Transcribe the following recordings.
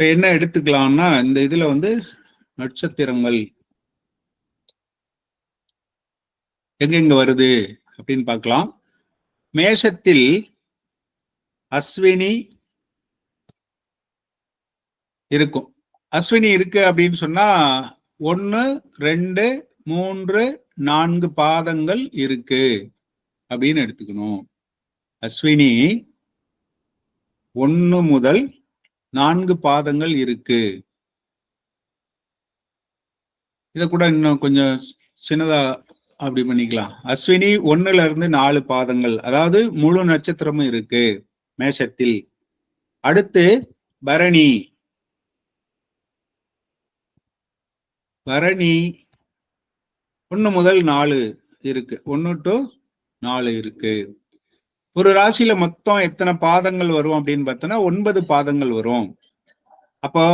இப்ப என்ன எடுத்துக்கலாம்னா இந்த இதுல வந்து நட்சத்திரங்கள். எங்கெங்க வருது அப்படின்னு பார்க்கலாம். மேஷத்தில் அஸ்வினி இருக்கும். அஸ்வினி இருக்கு அப்படின்னு சொன்னா ஒன்று ரெண்டு மூன்று நான்கு பாதங்கள் இருக்கு அப்படின்னு எடுத்துக்கணும். அஸ்வினி ஒன்று முதல் நான்கு பாதங்கள் இருக்கு. இத கூட இன்னும் கொஞ்சம் சின்னதா அப்படி பண்ணிக்கலாம். அஸ்வினி ஒன்னுல இருந்து நாலு பாதங்கள். அதாவது முழு நட்சத்திரமும் இருக்கு மேஷத்தில். அடுத்து பரணி. பரணி ஒன்று முதல் நாலு இருக்கு. ஒன்று டு நாலு இருக்கு. ஒரு ராசியில மொத்தம் எத்தனை பாதங்கள் வரும் அப்படின்னு பார்த்தோன்னா ஒன்பது பாதங்கள் வரும். அப்போ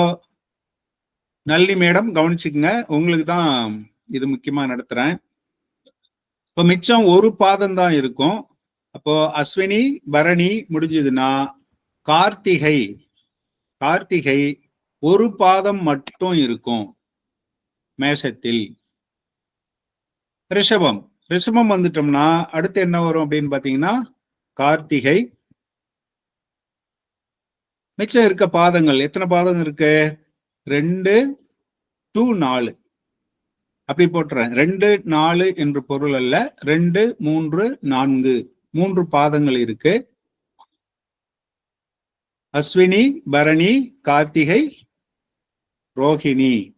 நல்லி மேடம் கவனிச்சுக்கங்க. உங்களுக்கு தான் இது முக்கியமா நடத்துறேன். இப்போ மிச்சம் ஒரு பாதம் தான் இருக்கும். அப்போ அஸ்வினி பரணி முடிஞ்சதுன்னா கார்த்திகை கார்த்திகை ஒரு பாதம் மட்டும் இருக்கும் மேஷத்தில். ரிஷபம். ரிஷபம் வந்துட்டோம்னா அடுத்து என்ன வரும் அப்படின்னு பாத்தீங்கன்னா கார்த்திகை. மிச்சம் இருக்க பாதங்கள் எத்தனை பாதம் இருக்கு? ரெண்டு டூ நாலு. அப்படி போட்டுறேன். ரெண்டு நாலு என்று பொருள் அல்ல. ரெண்டு மூன்று நான்கு. மூன்று பாதங்கள் இருக்கு. அஸ்வினி பரணி கார்த்திகை ரோஹிணி.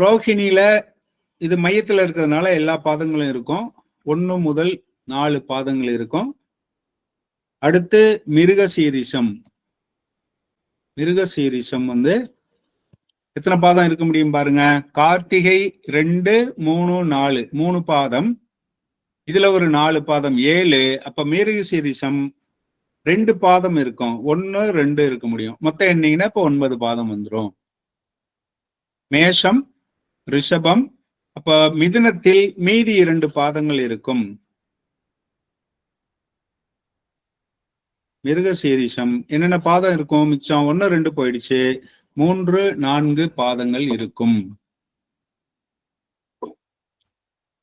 ரோஹிணியில இது மையத்தில் இருக்கிறதுனால எல்லா பாதங்களும் இருக்கும். ஒன்று முதல் நாலு பாதங்கள் இருக்கும். அடுத்து மிருகசீரிசம் மிருகசீரிசம் வந்து எத்தனை பாதம் இருக்க முடியும் பாருங்க? கார்த்திகை ரெண்டு மூணு நாலு. மூணு பாதம். இதுல ஒரு நாலு பாதம். ஏழு. அப்ப மிருகசீரிசம் ரெண்டு பாதம் இருக்கும். ஒன்னு ரெண்டு இருக்க முடியும். மொத்தம் என்னீங்கன்னா இப்ப ஒன்பது பாதம் வந்துடும் மேஷம் ரிஷபம். அப்ப மிதுனத்தில் மீதி இரண்டு பாதங்கள் இருக்கும். மிருகசீரிஷம் என்னென்ன பாதம் இருக்கும் மிச்சம்? ஒன்னு ரெண்டு போயிடுச்சு. மூன்று நான்கு பாதங்கள் இருக்கும்.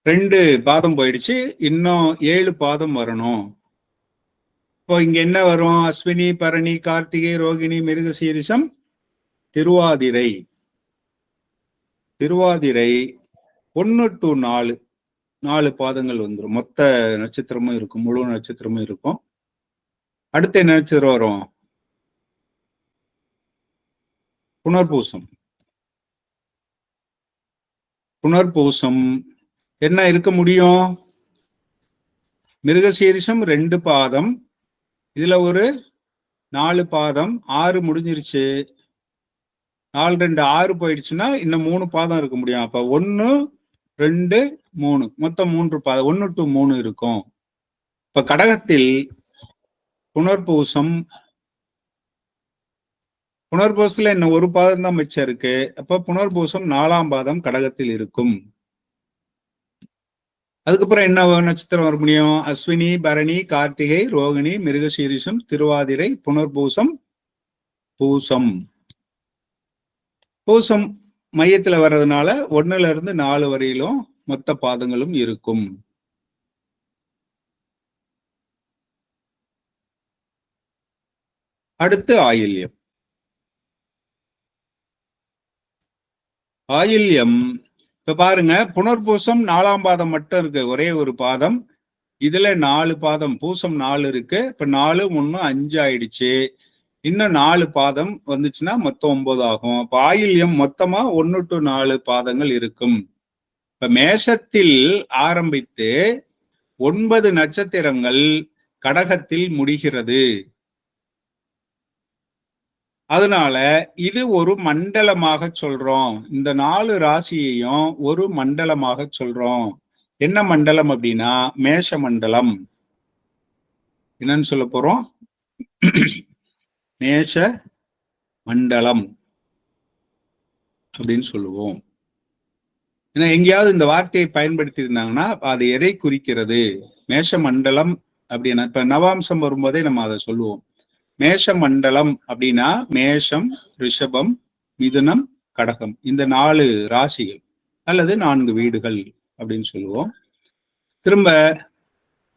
ரெண்டு பாதம் போயிடுச்சு. இன்னும் ஏழு பாதம் வரணும். இப்போ இங்க என்ன வரும்? அஸ்வினி பரணி கார்த்திகை ரோகிணி மிருகசீரிஷம் திருவாதிரை. திருவாதிரை ஒன்று டு நாலு நாலு பாதங்கள் வந்துடும் மொத்த நட்சத்திரமும் இருக்கும் முழு நட்சத்திரமும் இருக்கும். அடுத்து என்ன நட்சத்திரம் வரும்? புனர்பூசம். புனர்பூசம். என்ன இருக்க முடியும்? மிருகசீரிசம் ரெண்டு பாதம். இதுல ஒரு நாலு பாதம். ஆறு முடிஞ்சிருச்சு. நாலு ரெண்டு ஆறு போயிடுச்சுன்னா இன்னும் மூணு பாதம் இருக்க முடியும். அப்ப ஒன்னு ரெண்டு மூணு. மொத்தம் மூன்று பாதம். ஒன்னு டு மூணு இருக்கும். இப்ப கடகத்தில் புனர்பூசம். புனர்பூசத்துல இன்னும் ஒரு பாதம் தான் மிச்சம் இருக்கு. அப்ப புனர்பூசம் நாலாம் பாதம் கடகத்தில் இருக்கும். அதுக்கப்புறம் என்ன நட்சத்திரம் வர முடியும்? அஸ்வினி பரணி கார்த்திகை ரோகிணி மிருகசீரிசம் திருவாதிரை புனர்பூசம் பூசம். பூசம் மையத்துல வர்றதுனால ஒன்னுல இருந்து நாலு வரையிலும் மொத்த பாதங்களும் இருக்கும். அடுத்து ஆயில்யம். ஆயில்யம் இப்ப பாருங்க புனர்பூசம் நாலாம் பாதம் மட்டும் இருக்கு ஒரே ஒரு பாதம். இதுல நாலு பாதம் பூசம் நாலு இருக்கு. இப்ப நாலு ஒண்ணு அஞ்சு ஆயிடுச்சு. இன்னும் நாலு பாதம் வந்துச்சுன்னா மொத்தம் ஒன்பது ஆகும். இப்ப ஆயில்யம் மொத்தமா ஒன்னு டு நாலு பாதங்கள் இருக்கும். இப்ப மேஷத்தில் ஆரம்பித்து ஒன்பது நட்சத்திரங்கள் கடகத்தில் முடிகிறது. அதனால இது ஒரு மண்டலமாக சொல்றோம். இந்த நாலு ராசியையும் ஒரு மண்டலமாக சொல்றோம். என்ன மண்டலம் அப்படின்னா மேஷ மண்டலம் என்னன்னு சொல்ல போறோம்? மேஷ மண்டலம் அப்படின்னு சொல்லுவோம். ஏன்னா எங்கேயாவது இந்த வார்த்தையை பயன்படுத்தி இருந்தாங்கன்னா அது எதை குறிக்கிறது? மேஷ மண்டலம் அப்படின்னா. இப்ப நவாம்சம் வரும்போதே நம்ம அதை சொல்லுவோம். மேஷ மண்டலம் அப்படின்னா மேஷம் ரிஷபம் மிதுனம் கடகம். இந்த நாலு ராசிகள் அல்லது நான்கு வீடுகள் அப்படின்னு சொல்லுவோம். திரும்ப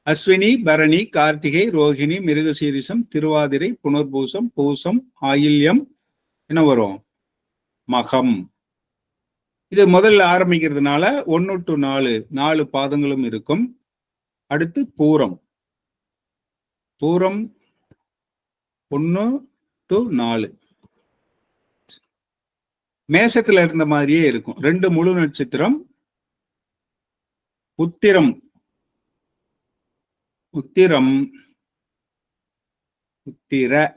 அஸ்வினி பரணி கார்த்திகை ரோஹிணி மிருகசீரிசம் திருவாதிரை புனர்பூசம் பூசம் ஆயில்யம் என்ன வரும்? மகம். இது முதல்ல ஆரம்பிக்கிறதுனால ஒன்னு டு நாலு நாலு பாதங்களும் இருக்கும். அடுத்து பூரம். பூரம் ஒன்னு டு நாலு. மேசத்துல இருந்த மாதிரியே இருக்கும். ரெண்டு முழு நட்சத்திரம் உத்திரம். உத்திரம் உத்திர.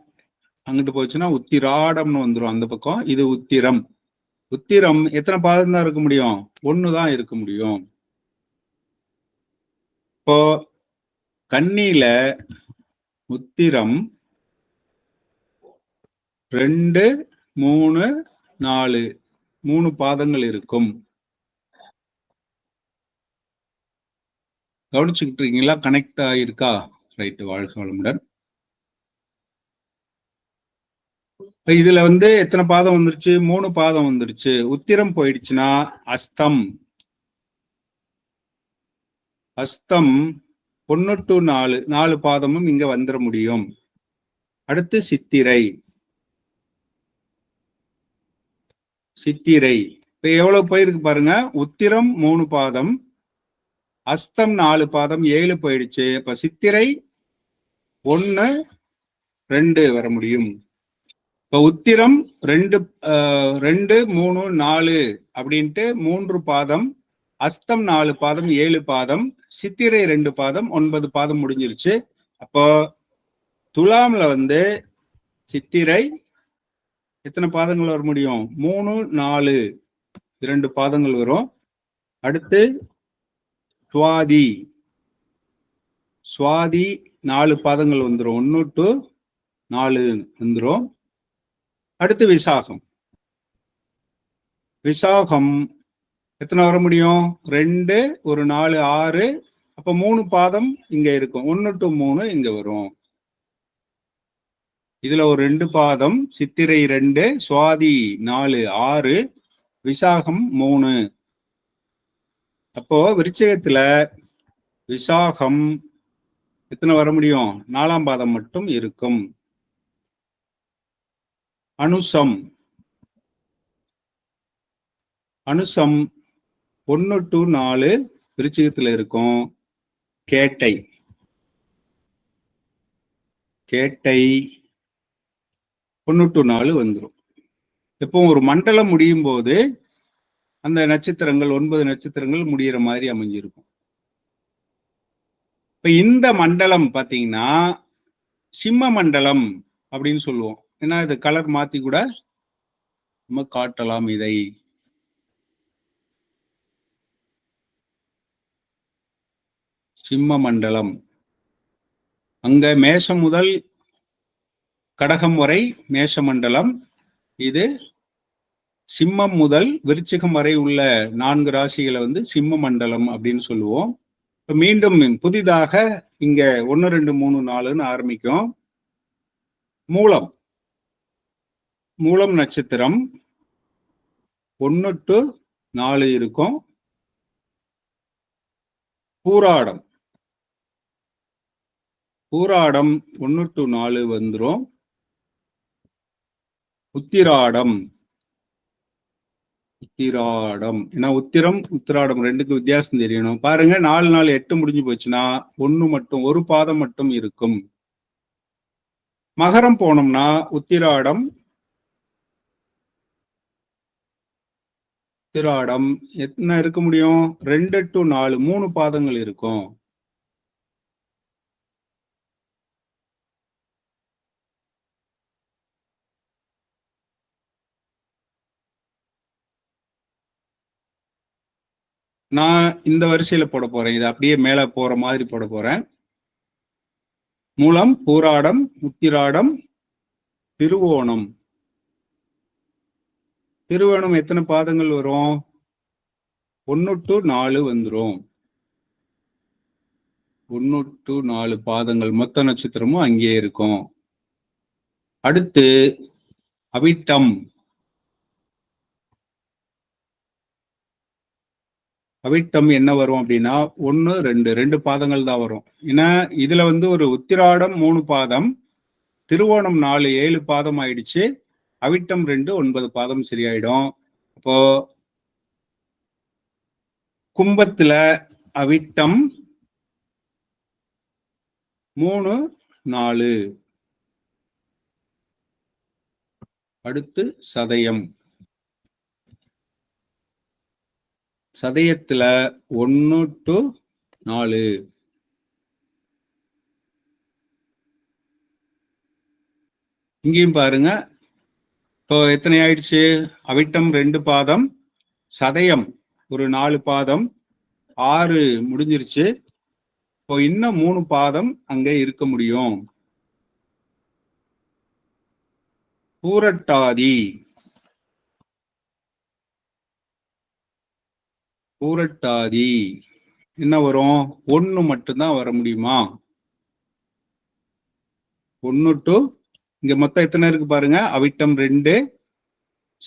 அங்கிட்டு போச்சுன்னா உத்திராடம்னு வந்துடும் அந்த பக்கம். இது உத்திரம். உத்திரம் எத்தனை பாதம் தான் இருக்க முடியும்? ஒண்ணுதான் இருக்க முடியும். இப்போ கண்ணில உத்திரம் ரெண்டு மூணு நாலு. மூணு பாதங்கள் இருக்கும். கவனிச்சுக்கிட்டு இருக்கீங்களா கனெக்ட் ஆயிருக்கா? ரைட்டு வாழ்க வளமுடன். இதுல வந்து எத்தனை பாதம் வந்துருச்சு? மூணு பாதம் வந்துருச்சு. உத்திரம் போயிடுச்சுன்னா அஸ்தம். அஸ்தம் ஒன்னு டு நாலு. நாலு பாதமும் இங்க வந்துட முடியும். அடுத்து சித்திரை. சித்திரை. இப்ப எவ்வளவு போயிருக்கு பாருங்க. உத்திரம் மூணு பாதம் அஸ்தம் நாலு பாதம் ஏழு போயிடுச்சு. இப்ப சித்திரை ஒன்னு ரெண்டு வர முடியும். இப்ப உத்திரம் ரெண்டு ரெண்டு மூணு நாலு அப்படின்ட்டு மூன்று பாதம் அஸ்தம் நாலு பாதம் ஏழு பாதம் சித்திரை ரெண்டு பாதம் ஒன்பது பாதம் முடிஞ்சிருச்சு. அப்போ துலாம்ல வந்து சித்திரை எத்தனை பாதங்கள் வர முடியும்? மூணு நாலு. இரண்டு பாதங்கள் வரும். அடுத்து சுவாதி. சுவாதி நாலு பாதங்கள் வந்துடும் ஒன்று டு நாலு வந்துடும் அடுத்து விசாகம். விசாகம் எத்தனை வர முடியும்? ரெண்டு ஒரு நாலு ஆறு. அப்போ மூணு பாதம் இங்கே இருக்கும். ஒன்று டு மூணு இங்கே வரும். இதுல ஒரு ரெண்டு பாதம் சித்திரை ரெண்டு சுவாதி நாலு ஆறு விசாகம் மூணு. அப்போ விருச்சகத்துல விசாகம் எத்தனை வர முடியும்? நாலாம் பாதம் மட்டும் இருக்கும். அனுசம். அனுசம் ஒன்னு டு நாலு விருச்சிகத்துல இருக்கும். கேட்டை. கேட்டை. தொண்ணூற்று நாலு வந்துடும் இப்போ ஒரு மண்டலம் முடியும் போது அந்த நட்சத்திரங்கள் ஒன்பது நட்சத்திரங்கள் முடிகிற மாதிரி அமைஞ்சிருக்கும். இப்போ இந்த மண்டலம் பார்த்தீங்கன்னா சிம்ம மண்டலம் அப்படின்னு சொல்லுவோம். ஏன்னா இது கலர் மாத்தி கூட நம்ம காட்டலாம் இதை. சிம்ம மண்டலம். அங்க மேஷம் முதல் கடகம் வரை மேஷ மண்டலம் இது சிம்மம் முதல் விருச்சிகம் வரை உள்ள நான்கு ராசிகளை வந்து சிம்ம மண்டலம் அப்படின்னு சொல்லுவோம். இப்போ மீண்டும் புதிதாக இங்க ஒன்று ரெண்டு மூணு நாலுன்னு ஆரம்பிக்கும். மூலம். மூலம் நட்சத்திரம் ஒன்று டு நாலு இருக்கும். பூராடம். பூராடம் ஒன்று டு நாலு வந்துடும் உத்திராடம். உத்திராடம். ஏன்னா உத்திரம்? உத்திராடம். ரெண்டுக்கு வித்தியாசம் தெரியணும். பாருங்க நாலு நாள் எட்டு முடிஞ்சு போச்சுன்னா ஒண்ணு மட்டும் ஒரு பாதம் மட்டும் இருக்கும். மகரம் போனோம்னா உத்திராடம். உத்திராடம். என்ன இருக்க முடியும்? ரெண்டு டு நாலு மூணு பாதங்கள் இருக்கும். நான் இந்த வரிசையில போட போறேன். இது அப்படியே மேல போற மாதிரி போட போறேன். மூலம் பூராடம் உத்திராடம் திருவோணம். திருவோணம் எத்தனை பாதங்கள் வரும்? ஒன்னு டு நாலு வந்துடும் ஒன்னு டு நாலு பாதங்கள். மொத்த நட்சத்திரமும் அங்கேயே இருக்கும். அடுத்து அவிட்டம். அவிட்டம் என்ன வரும் அப்படின்னா ஒன்று ரெண்டு ரெண்டு பாதங்கள் தான் வரும். ஏன்னா இதுல வந்து ஒரு உத்திராடம் மூணு பாதம் திருவோணம் நாலு ஏழு பாதம் ஆயிடுச்சு. அவிட்டம் ரெண்டு ஒன்பது பாதம் சரியாயிடும். அப்போ கும்பத்துல அவிட்டம் மூணு நாலு. அடுத்து சதயம். சதயத்துல ஒன்று டு நாலு. இங்கேயும் பாருங்க. இப்போ எத்தனை ஆயிடுச்சு? அவிட்டம் ரெண்டு பாதம் சதயம் ஒரு நாலு பாதம் ஆறு முடிஞ்சிருச்சு. இப்போ இன்னும் மூணு பாதம் அங்கே இருக்க முடியும். பூரட்டாதி. பூரட்டாதி என்ன வரும்? ஒன்னு மட்டும்தான் வர முடியுமா? ஒன்னு டு இங்க மொத்தம் எத்தனை இருக்கு பாருங்க? அவிட்டம் ரெண்டு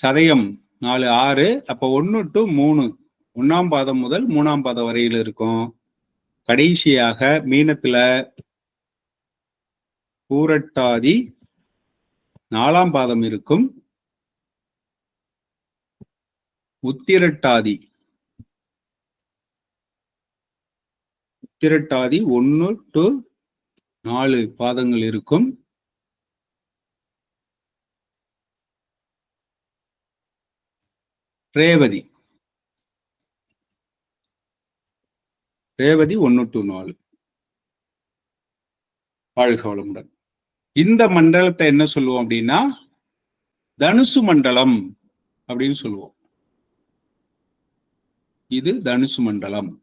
சதயம் நாலு ஆறு அப்ப ஒன்னு டு மூணு. ஒன்னாம் பாதம் முதல் மூணாம் பாதம் வரையில் இருக்கும். கடைசியாக மீனத்துல பூரட்டாதி நாலாம் பாதம் இருக்கும். உத்திரட்டாதி. உத்திரட்டாதி ஒன்னு டு நாலு பாதங்கள் இருக்கும். ரேவதி. ரேவதி ஒன்னு டு நாலு. வாழ்க வளமுடன். இந்த மண்டலத்தை என்ன சொல்லுவோம் அப்படின்னா தனுசு மண்டலம் அப்படின்னு சொல்லுவோம். இது தனுசு மண்டலம்.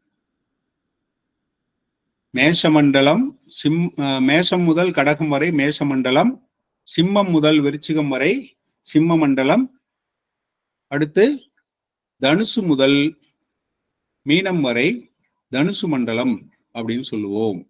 மேஷமண்டலம் சிம் மேஷம் முதல் கடகம் வரை மேஷமண்டலம் சிம்மம் முதல் விருச்சிகம் வரை சிம்ம மண்டலம் அடுத்து தனுசு முதல் மீனம் வரை தனுசு மண்டலம் அப்படின்னு சொல்லுவோம்.